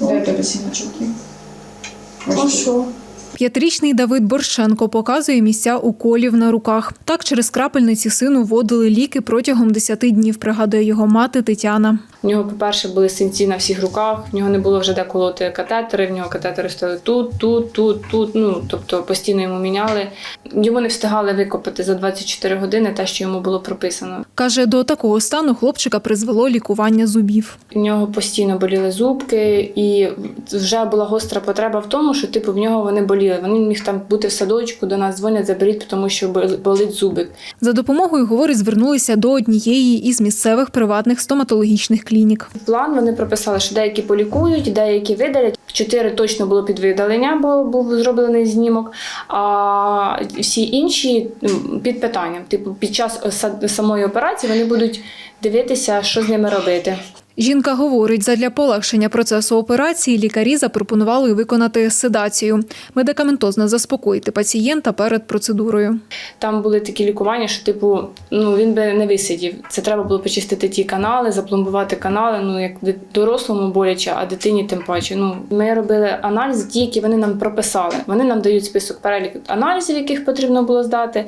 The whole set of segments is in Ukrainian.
Де тебе що? П'ятирічний Давид Борщенко показує місця уколів на руках. Так через крапельниці сину вводили ліки протягом 10 днів, пригадує його мати Тетяна. В нього, по-перше, були синці на всіх руках, в нього не було вже де колоти катетери, в нього катетери стояли тут, тут, тут, тут. Ну, тобто постійно йому міняли. Йому не встигали викопати за 24 години те, що йому було прописано. Каже, до такого стану хлопчика призвело лікування зубів. В нього постійно боліли зубки, і вже була гостра потреба в тому, що типу в нього вони боліли. Він міг там бути в садочку, до нас дзвонять, заберіть, тому що болить зубик. За допомогою, говорить, звернулися до однієї із місцевих приватних стоматологічних клінік. План вони прописали, що деякі полікують, деякі видалять. Чотири точно було під видалення, бо був зроблений знімок. А всі інші під питанням. Типу, під час самої операції вони будуть дивитися, що з ними робити. Жінка говорить, задля полегшення процесу операції лікарі запропонували виконати седацію, медикаментозно заспокоїти пацієнта перед процедурою. Там були такі лікування, що типу, ну він би не висидів. Це треба було почистити ті канали, запломбувати канали. Ну як дорослому боляче, а дитині тим паче. Ну ми робили аналізи, ті, які вони нам прописали. Вони нам дають список перелік аналізів, яких потрібно було здати.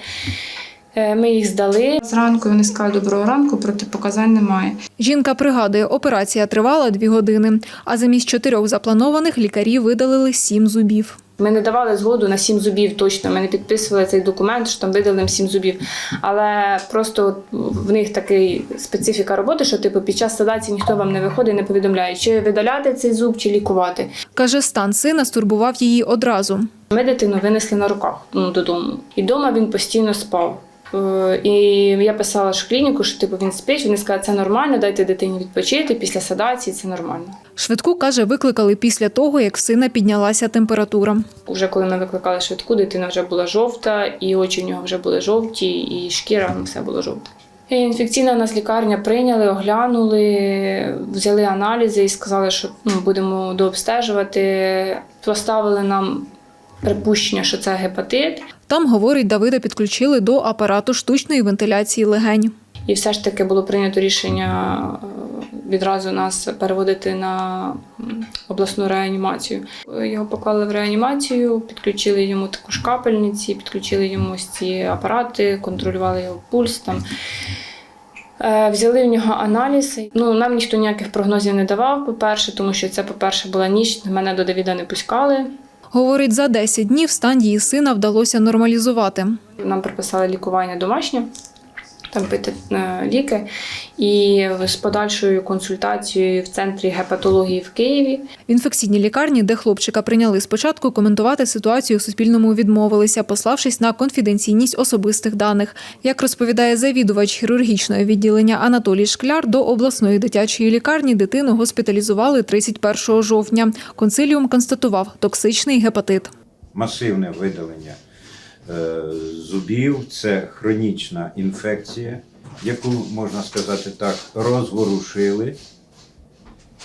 Е, Ми їх здали. Зранку вони сказали доброго ранку, протипоказань немає. Жінка пригадує, операція тривала дві години, а замість чотирьох запланованих лікарі видалили сім зубів. Ми не давали згоду на сім зубів точно. Ми не підписували цей документ, що там видалимо сім зубів. Але просто в них такий специфіка роботи, що типу під час седації ніхто вам не виходить не повідомляє, чи видаляти цей зуб, чи лікувати. Каже, стан сина стурбував її одразу. Ми дитину винесли на руках ну, додому. І вдома він постійно спав. Е, І я писала ж в клініку, що типу він спить. Вони сказали, це нормально, дайте дитині відпочити після седації, це нормально. Швидку каже, викликали після того, як в сина піднялася температура. Уже коли ми викликали швидку, дитина вже була жовта, і очі в нього вже були жовті, і шкіра ну, все було жовте. І Інфекційна нас лікарня прийняли, оглянули, взяли аналізи і сказали, що ну, будемо дообстежувати. Поставили нам припущення, що це гепатит. Там, говорить, Давида підключили до апарату штучної вентиляції легень. І все ж таки було прийнято рішення е, відразу нас переводити на обласну реанімацію. Його поклали в реанімацію, підключили йому також капельниці, підключили йому ці апарати, контролювали його пульс там. Е, Взяли в нього аналіз. Ну, нам ніхто ніяких прогнозів не давав, по-перше, тому що це, по-перше, була ніч, мене до Давіда не пускали. Говорить, за 10 днів стан її сина вдалося нормалізувати. Нам прописали лікування домашнє, там пити е, ліки, і з подальшою консультацією в центрі гепатології в Києві. В інфекційній лікарні, де хлопчика прийняли спочатку, коментувати ситуацію у Суспільному відмовилися, пославшись на конфіденційність особистих даних. Як розповідає завідувач хірургічного відділення Анатолій Шкляр, до обласної дитячої лікарні дитину госпіталізували 31 жовтня. Консиліум констатував токсичний гепатит. масивне видалення зубів, це хронічна інфекція, яку, можна сказати так, розворушили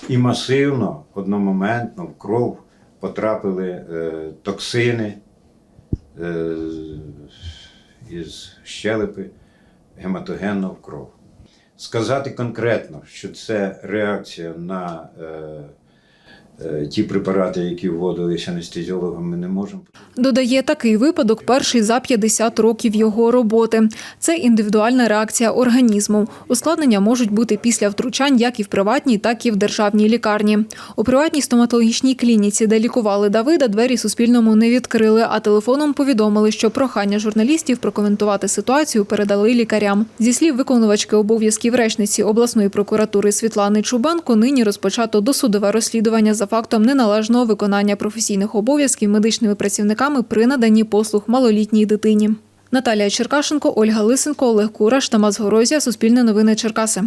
і масивно, одномоментно в кров потрапили е, токсини е, із щелепи гематогенно в кров. Сказати конкретно, що це реакція на е, е, ті препарати, які вводилися анестезіологами, ми не можемо. Додає, такий випадок перший за 50 років його роботи. Це індивідуальна реакція організму. Ускладнення можуть бути після втручань як і в приватній, так і в державній лікарні. У приватній стоматологічній клініці, де лікували Давида, двері Суспільному не відкрили, а телефоном повідомили, що прохання журналістів прокоментувати ситуацію передали лікарям. Зі слів виконувачки обов'язків речниці обласної прокуратури Світлани Чубанко, нині розпочато досудове розслідування за фактом неналежного виконання професійних обов'язків медичними працівниками при наданні послуг малолітній дитині. Наталія Черкашенко, Ольга Лисенко, Олег Кураш, Тамас Горозія, Суспільне новини Черкаси.